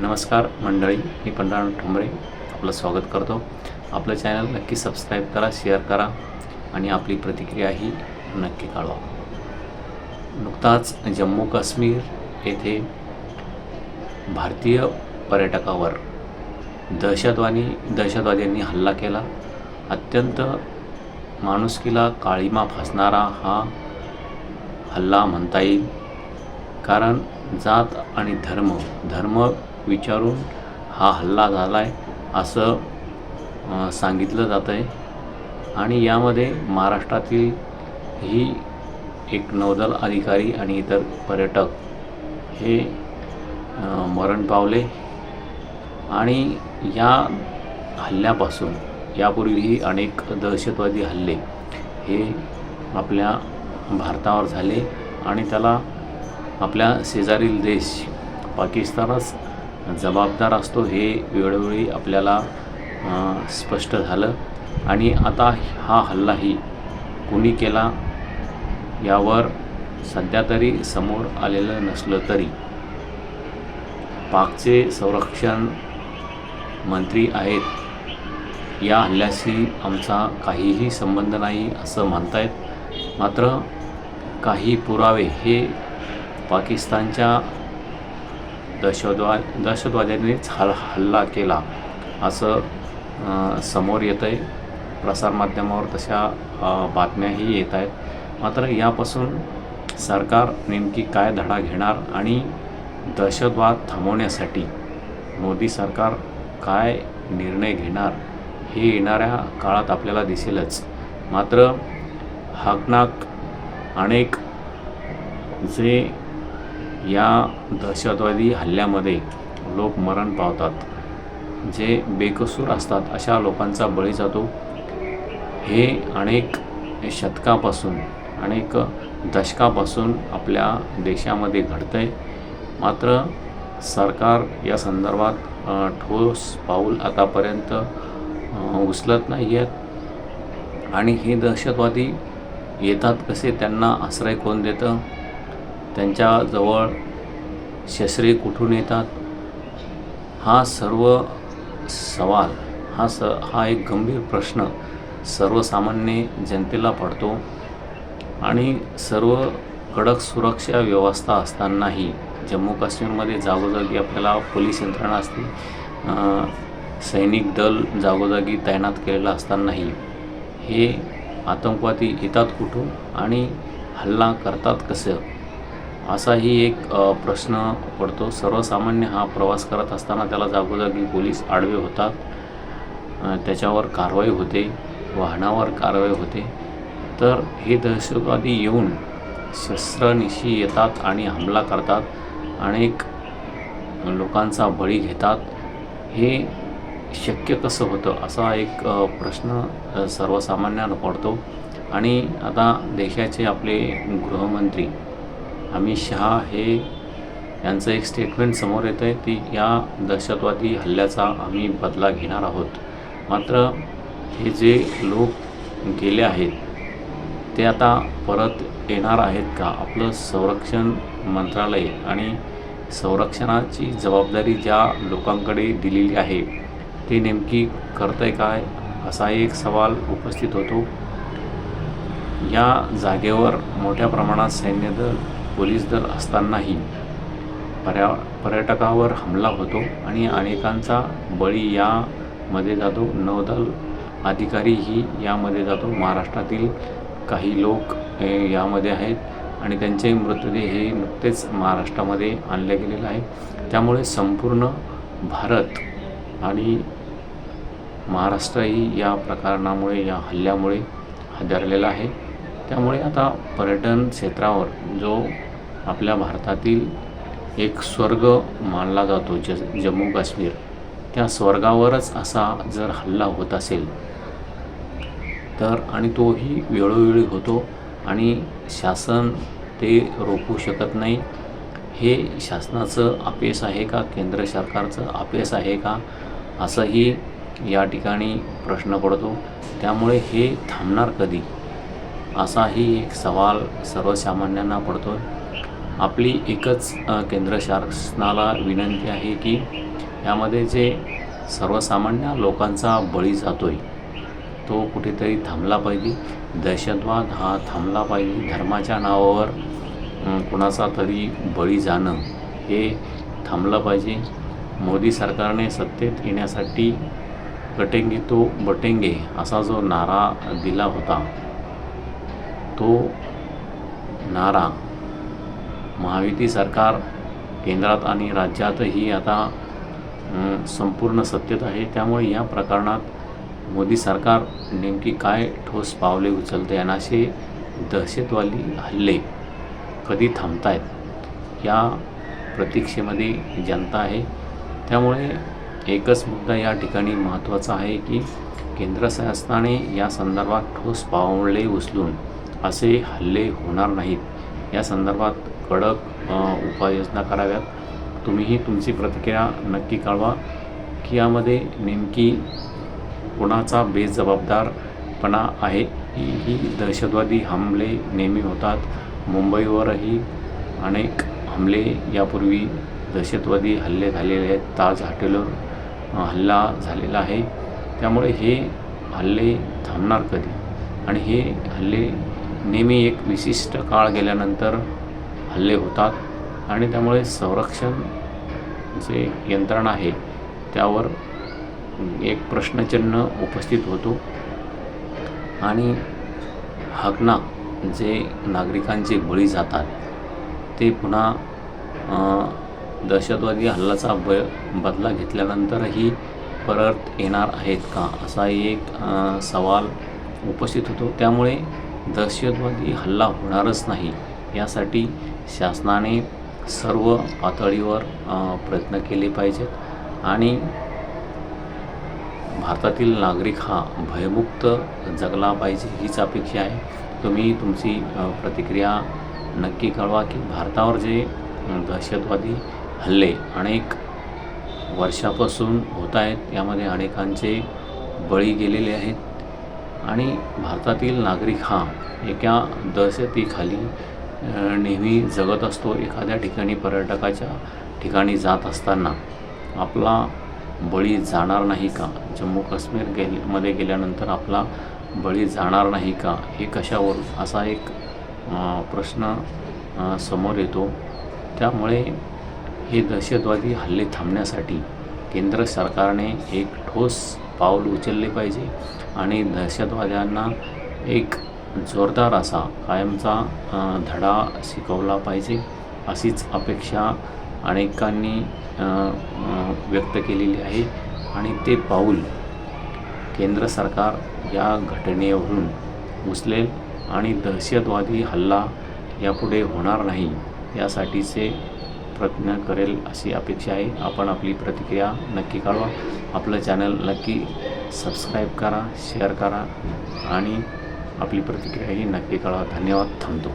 नमस्कार मंडळी मी पंढरा ठोंबरे आपलं स्वागत करतो. आपलं चॅनल नक्की सबस्क्राईब करा शेअर करा आणि आपली प्रतिक्रियाही नक्की कळवा नुकताच जम्मू काश्मीर येथे भारतीय पर्यटकावर दहशतवादी दहशतवाद्यांनी हल्ला केला. अत्यंत माणुसकीला काळीमा फासणारा हा हल्ला म्हणता येईल. कारण जात आणि धर्म धर्म विचारून हा हल्ला झाला आहे असं सांगितलं जातं आहे आणि यामध्ये महाराष्ट्रातील ही एक नौदल अधिकारी आणि इतर पर्यटक हे मरण पावले. आणि या हल्ल्यापासून यापूर्वीही अनेक दहशतवादी हल्ले हे आपल्या भारतावर झाले. आणि त्याला आपल्या शेजारील देश पाकिस्तानच जबाबदार असतो हे वेळोवेळी आपल्याला स्पष्ट झालं. आणि आता हा हल्लाही कुणी केला यावर सध्या तरी समोर आलेलं नसलं तरी. पाकचे संरक्षण मंत्री आहेत. या हल्ल्याशी आमचा काहीही संबंध नाही असं म्हणतायत. मात्र काही पुरावे हे पाकिस्तानच्या दहशतवा दहशतवाद्यांनीच हल हल्ला केला. असं समोर येतं आहे प्रसारमाध्यमावर तशा बातम्याही येत आहेत. मात्र यापासून सरकार नेमकी काय धडा घेणार आणि दहशतवाद थांबवण्यासाठी मोदी सरकार काय निर्णय घेणार हे येणाऱ्या काळात आपल्याला दिसेलच. मात्र हाकनाक अनेक जे या दहशतवादी हल्ल्यामध्ये लोक मरण पावतात. जे बेकसूर असतात अशा लोकांचा बळी जातो. हे अनेक शतकापासून अनेक दशकापासून आपल्या देशामध्ये घडतं आहे मात्र सरकार या संदर्भात ठोस पाऊल आतापर्यंत उचलत नाही आहेत आणि हे दहशतवादी येतात कसे त्यांना आश्रय कोण देतं? त्यांच्याजवळ शस्त्रे कुठून येतात? हा सर्व सवाल हा स हा एक गंभीर प्रश्न सर्वसामान्य जनतेला पडतो आणि सर्व कडक सुरक्षा व्यवस्था असतानाही जम्मू काश्मीरमध्ये जागोजागी आपल्याला पोलीस यंत्रणा असते सैनिक दल जागोजागी तैनात केलेलं असतानाही हे आतंकवादी येतात कुठून आणि हल्ला करतात कसं? असाही एक प्रश्न पडतो. सर्वसामान्य हा प्रवास करत असताना त्याला जागोजागी पोलीस आडवे होतात. त्याच्यावर कारवाई होते. वाहनावर कारवाई होते. तर हे दहशतवादी येऊन शस्त्रनिशी येतात आणि हमला करतात अनेक लोकांचा बळी घेतात. हे शक्य कसं होतं असा एक प्रश्न सर्वसामान्यांना पडतो. आणि आता देशाचे आपले गृहमंत्री अमित शहा हे यांचं एक स्टेटमेंट समोर येतं आहे की या दहशतवादी हल्ल्याचा आम्ही बदला घेणार आहोत. मात्र हे जे लोक गेले आहेत ते आता परत येणार आहेत का? आपलं संरक्षण मंत्रालय आणि संरक्षणाची जबाबदारी ज्या लोकांकडे दिलेली आहे ते नेमकी करतं आहे काय? असा एक सवाल उपस्थित होतो. या जागेवर मोठ्या प्रमाणात सैन्यदल पोलीस दल असतानाही पर्या पर्यटकावर हमला होतो आणि अनेकांचा बळी यामध्ये जातो. नौदल अधिकारीही यामध्ये जातो. महाराष्ट्रातील काही लोक यामध्ये आहेत आणि त्यांचे मृतदेह हे नुकतेच महाराष्ट्रामध्ये आणले गेलेले आहे त्यामुळे संपूर्ण भारत आणि महाराष्ट्रही या प्रकरणामुळे या हल्ल्यामुळे हादरलेला आहे. त्यामुळे आता पर्यटन क्षेत्रावर जो आपल्या भारतातील एक स्वर्ग मानला जातो ज जम्मू काश्मीर त्या स्वर्गावरच असा जर हल्ला होत असेल तर आणि तोही वेळोवेळी होतो आणि शासन ते रोखू शकत नाही हे शासनाचं अपयश आहे का? केंद्र सरकारचं अपयश आहे का? असंही या ठिकाणी प्रश्न पडतो. त्यामुळे हे थांबणार कधी? असाही एक सवाल सर्वसामान्यांना पडतो आपली एकच केंद्र शासनाला विनंती आहे की यामध्ये जे सर्वसामान्य लोकांचा बळी जातो आहे तो कुठेतरी थांबला पाहिजे. दहशतवाद हा थांबला पाहिजे. धर्माच्या नावावर कुणाचा तरी बळी जाणं हे थांबलं पाहिजे. मोदी सरकारने सत्तेत येण्यासाठी कटेंगे तो बटेंगे असा जो नारा दिला होता तो नारा महायुती सरकार केंद्रात आणि राज्यातही आता संपूर्ण सत्तेत आहे. त्यामुळे या प्रकरणात मोदी सरकार नेमकी काय ठोस पावले उचलते आणि असे दहशतवादी हल्ले कधी थांबतायत या प्रतीक्षेमध्ये जनता आहे. त्यामुळे एकच मुद्दा या ठिकाणी महत्त्वाचा आहे की केंद्र शासनाने या संदर्भात ठोस पावले उचलून असे हल्ले होणार नाहीत. या संदर्भात कडक उपाययोजना कराव्यात. तुम्हीही तुमची प्रतिक्रिया नक्की कळवा की यामध्ये नेमकी कोणाचा बेजबाबदारपणा आहे. ही ही दहशतवादी हमले नेहमी होतात. मुंबईवरही अनेक हमले यापूर्वी दहशतवादी हल्ले झालेले आहेत. ताज हॉटेलवर हल्ला झालेला आहे. त्यामुळे हे हल्ले थांबणार कधी? आणि हे हल्ले नेहमी एक विशिष्ट काळ गेल्यानंतर हल्ले होतात आणि त्यामुळे संरक्षण जे यंत्रणा आहे त्यावर एक प्रश्नचिन्ह उपस्थित होतो. आणि हकना जे नागरिकांचे बळी जातात ते पुन्हा दहशतवादी हल्ल्याचा ब बदला घेतल्यानंतरही परत येणार आहेत का? असा एक सवाल उपस्थित होतो. त्यामुळे दहशतवादी हल्ला होणारच नाही. यासाठी शासनाने सर्व पातळीवर प्रयत्न केले पाहिजेत आणि भारतातील नागरिक हा भयमुक्त जगला पाहिजे हीच अपेक्षा आहे. तुम्ही तुमची प्रतिक्रिया नक्की कळवा की भारतावर जे दहशतवादी हल्ले अनेक वर्षापासून होत आहेत यामध्ये अनेकांचे बळी गेलेले आहेत. आणि भारतातील नागरिक हा एका दहशतीखाली नेहमी जगत असतो. एखाद्या ठिकाणी पर्यटकाच्या ठिकाणी जात असताना आपला बळी जाणार नाही का? जम्मू काश्मीर गेल मध्ये गेल्यानंतर आपला बळी जाणार नाही का? हे कशावरून असा एक प्रश्न समोर येतो. त्यामुळे हे दहशतवादी हल्ले थांबण्यासाठी केंद्र सरकारने एक ठोस पाऊल उचलले पाहिजे. आणि दहशतवाद्यांना एक जोरदार असा कायमचा धडा शिकवला पाहिजे अशीच अपेक्षा अनेकांनी व्यक्त केलेली आहे. आणि ते पाऊल केंद्र सरकार या घटनेवरून उचलेल आणि दहशतवादी हल्ला यापुढे होणार नाही यासाठीचे प्रयत्न करेल अशी अपेक्षा आहे. आपण आपली प्रतिक्रिया नक्की कळवा आपलं चॅनल नक्की सबस्क्राईब करा शेअर करा आणि आपली प्रतिक्रियाही नक्की कळवा. धन्यवाद. थांबतो.